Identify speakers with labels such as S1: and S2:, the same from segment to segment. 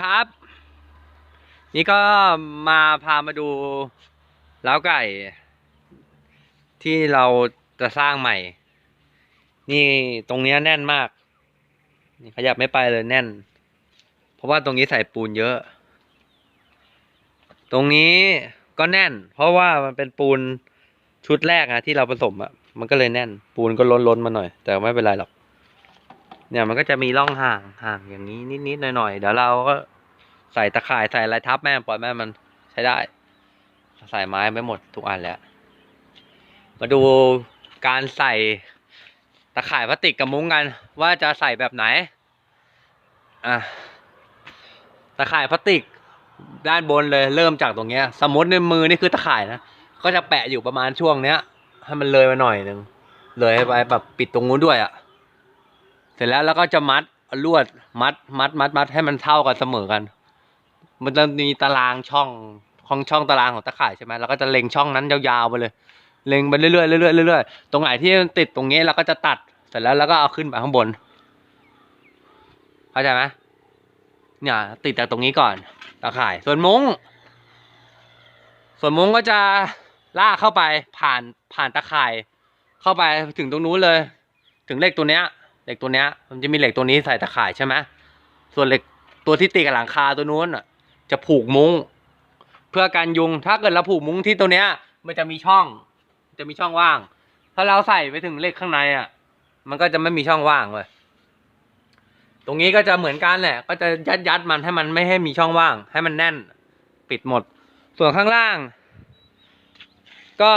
S1: ครับ นี่ก็มาพามาดูเล้าไก่ ที่เราจะสร้างใหม่ นี่ตรงเนี้ยแน่นมาก นี่ขยับไม่ไปเลยแน่น เพราะว่าตรงนี้ใส่ปูนเยอะ ตรงนี้ก็แน่น เพราะว่ามันเป็นปูนชุดแรกอะที่เราผสมอะมันก็เลยแน่น ปูนก็ล้นล้นๆมาหน่อย แต่ไม่เป็นไรหรอกเนี่ยมันก็จะมีร่องห่างห่างอย่างนี้นิดๆหน่อยๆเดี๋ยวเราก็ ใส่ตะข่ายใส่อะไรทับแม่ปล่อยแม่มันใช้ได้ ใส่ไม้ไม่หมดทุกอันแล้ว มาดูการใส่ตะข่ายพลาสติกกับมุ้งกันว่าจะใส่แบบไหน อะ ตะข่ายพลาสติกด้านบนเลยเริ่มจากตรงเนี้ย สมมติในมือนี่คือตะข่ายนะก็จะแปะอยู่ประมาณช่วงเนี้ยให้มันเลยมาหน่อยหนึ่งเลยไปแบบปิดตรงนู้นด้วยอะ เสร็จแล้วแล้วก็จะมัดลวดมัดมัดมัดมัดให้มันเท่ากันเสมอกัน มันจะมีตารางช่องของช่องตารางของตะข่ายใช่ไหมเราก็จะเล็งช่องนั้นยาวๆไปเลย เล็งไปเรื่อยๆเรื่อยๆเรื่อยๆตรงไหนที่มันติดตรงนี้เราก็จะตัดเสร็จแล้วแล้วก็เอาขึ้นไปข้างบน เข้าใจไหมเนี่ย ติดจากตรงนี้ก่อนตะข่าย ส่วนมุ้ง ส่วนมุ้งก็จะลากเข้าไปผ่านผ่านตะข่าย เข้าไปถึงตรงนู้นเลย ถึงเหล็กตัวเนี้ยเหล็กตัวเนี้ย มันจะมีเหล็กตัวนี้ใส่ตะข่ายใช่ไหมส่วนเหล็กตัวที่ติดกับหลังคาตัวนู้นอะ จะผูกมุ้ง เพื่อการยุง ถ้าเกิดเราผูกมุ้งที่ตัวเนี้ย มันจะมีช่อง จะมีช่องว่าง ถ้าเราใส่ไปถึงเหล็กข้างในอะ มันก็จะไม่มีช่องว่างเลยตรงนี้ก็จะเหมือนกันแหละ ก็จะยัดยัดมันให้มันไม่ให้มีช่องว่าง ให้มันแน่น ปิดหมด ส่วนข้างล่าง ก็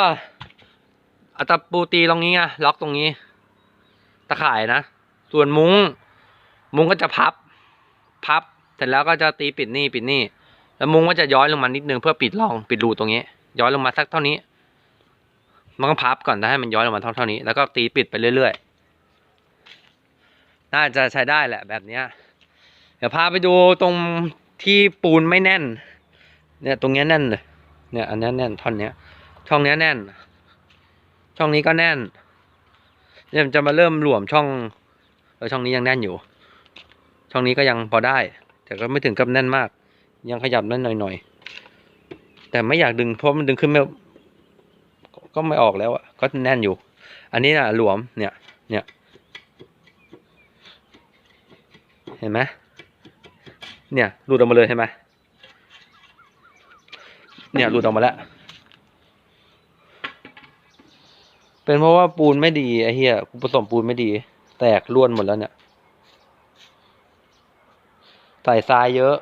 S1: อาตะปูตีตรงนี้ไงล็อกตรงนี้ ตะข่ายนะ ส่วนมุ้ง มุ้งก็จะพับ พับ เสร็จแล้วก็จะตีปิดนี่ปิดนี่ แล้วมุ้งก็จะย้อยลงมานิดนึงเพื่อปิดรองปิดรูตรงนี้ ย้อยลงมาสักเท่านี้ มันก็พับก่อนแล้วให้มันย้อยลงมาเท่าเท่านี้ แล้วก็ตีปิดไปเรื่อยๆ น่าจะใช้ได้แหละแบบเนี้ยเดี๋ยวพาไปดูตรงที่ปูนไม่แน่น เนี่ยตรงนี้แน่นเลยเนี่ยอันนี้แน่นท่อนเนี้ย ช่องเนี้ยแน่น ช่องนี้ก็แน่นเนี่ยจะมาเริ่มหลวมช่องเออช่องนี้ยังแน่นอยู่ ช่องนี้ก็ยังพอได้ แต่ก็ไม่ถึงกับแน่นมาก ยังขยับได้หน่อยๆ แต่ไม่อยากดึงเพราะมันดึงขึ้นไม่ ก็ไม่ออกแล้วอะก็แน่นอยู่ อันนี้น่ะหลวมเนี่ย เนี่ย เห็นไหมเนี่ยหลุดออกมาเลยเห็นไหมเนี่ยหลุดออกมาแล้วเป็นเพราะว่าปูนไม่ดีไอ้เหี้ยกูผสมปูนไม่ดี แตกร่วนหมดแล้วเนี่ย ใส่ทรายเยอะ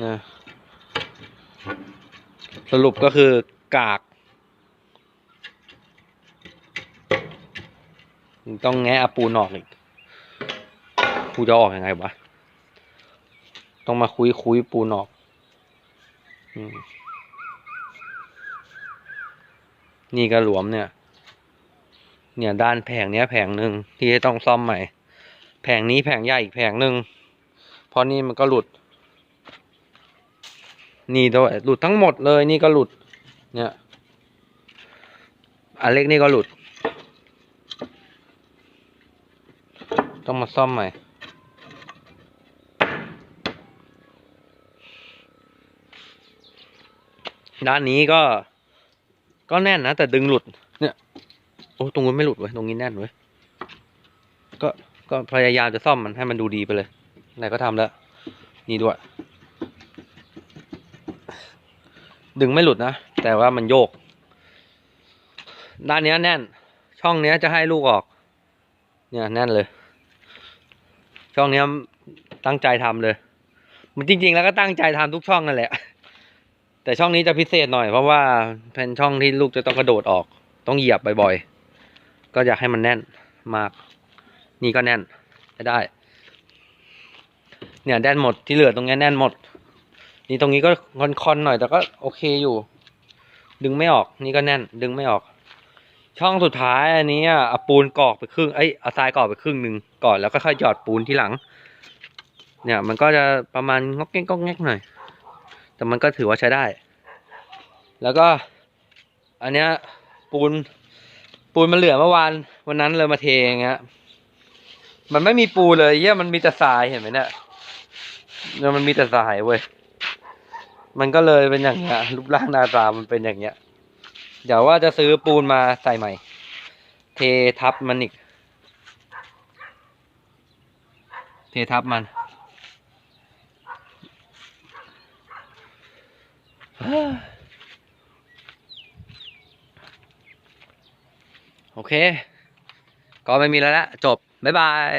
S1: นะสรุปก็คือกาก ต้องแงะอปูนออกอีกกูจะออกยังไงวะต้องมาคุยคุยปูนออกนี่ก็หลวมเนี่ย เนี่ยด้านแผงเนี้ยแผงหนึ่งที่ต้องซ่อมใหม่ แผงนี้แผงใหญ่อีกแผงหนึ่งเพราะนี่มันก็หลุด นี่ด้วยหลุดทั้งหมดเลยนี่ก็หลุด เนี่ยอันเล็กนี่ก็หลุด ต้องมาซ่อมใหม่ด้านนี้ก็ ก็แน่นนะ แต่ดึงหลุด เนี่ยโอ้ตรงนู้นไม่หลุดเว้ยตรงนี้แน่นเว้ยก็ก็พยายามจะซ่อมมันให้มันดูดีไปเลยไหนก็ทำแล้ว นี่ด้วย ดึงไม่หลุดนะ แต่ว่ามันโยก ด้านนี้แน่น ช่องนี้จะให้ลูกออก เนี่ยแน่นเลย ช่องนี้ตั้งใจทำเลย มันจริง ๆ แล้วก็ตั้งใจทำทุกช่องนั่นแหละ แต่ช่องนี้จะพิเศษหน่อยเพราะว่าเป็นช่องที่ลูกจะต้องกระโดดออก ต้องเหยียบบ่อยๆ ก็อยากให้มันแน่นมาก นี่ก็แน่นได้ เนี่ยแน่นหมดที่เหลือตรงนี้แน่นหมด นี่ตรงนี้ก็คอนๆหน่อยแต่ก็โอเคอยู่ ดึงไม่ออก นี่ก็แน่น ดึงไม่ออก ช่องสุดท้ายอันนี้อะเอาปูนกรอกไปครึ่ง เอ้ยเอาทรายกรอกไปครึ่งหนึ่งก่อนแล้วก็ค่อยหยอดปูนที่หลัง เนี่ย มันก็จะประมาณงอกแงกงอกแงกหน่อย แต่มันก็ถือว่าใช้ได้ แล้วก็ อันเนี้ยปูนปูนมันเหลือเมื่อวานวันนั้นเลยมาเทอย่างเงี้ย มันไม่มีปูเลยเยี่ยมันมีแต่ทรายเห็นไหมเนี่ยเนี่ยมันมีแต่ทรายเว้ย มันก็เลยเป็นอย่างเงี้ยรูปร่างหน้าตามันเป็นอย่างเงี้ย เดี๋ยวว่าจะซื้อปูนมาใส่ใหม่ เททับมันอีก เททับมันโอเค ก็ไม่มีแล้วละจบ บ๊ายบาย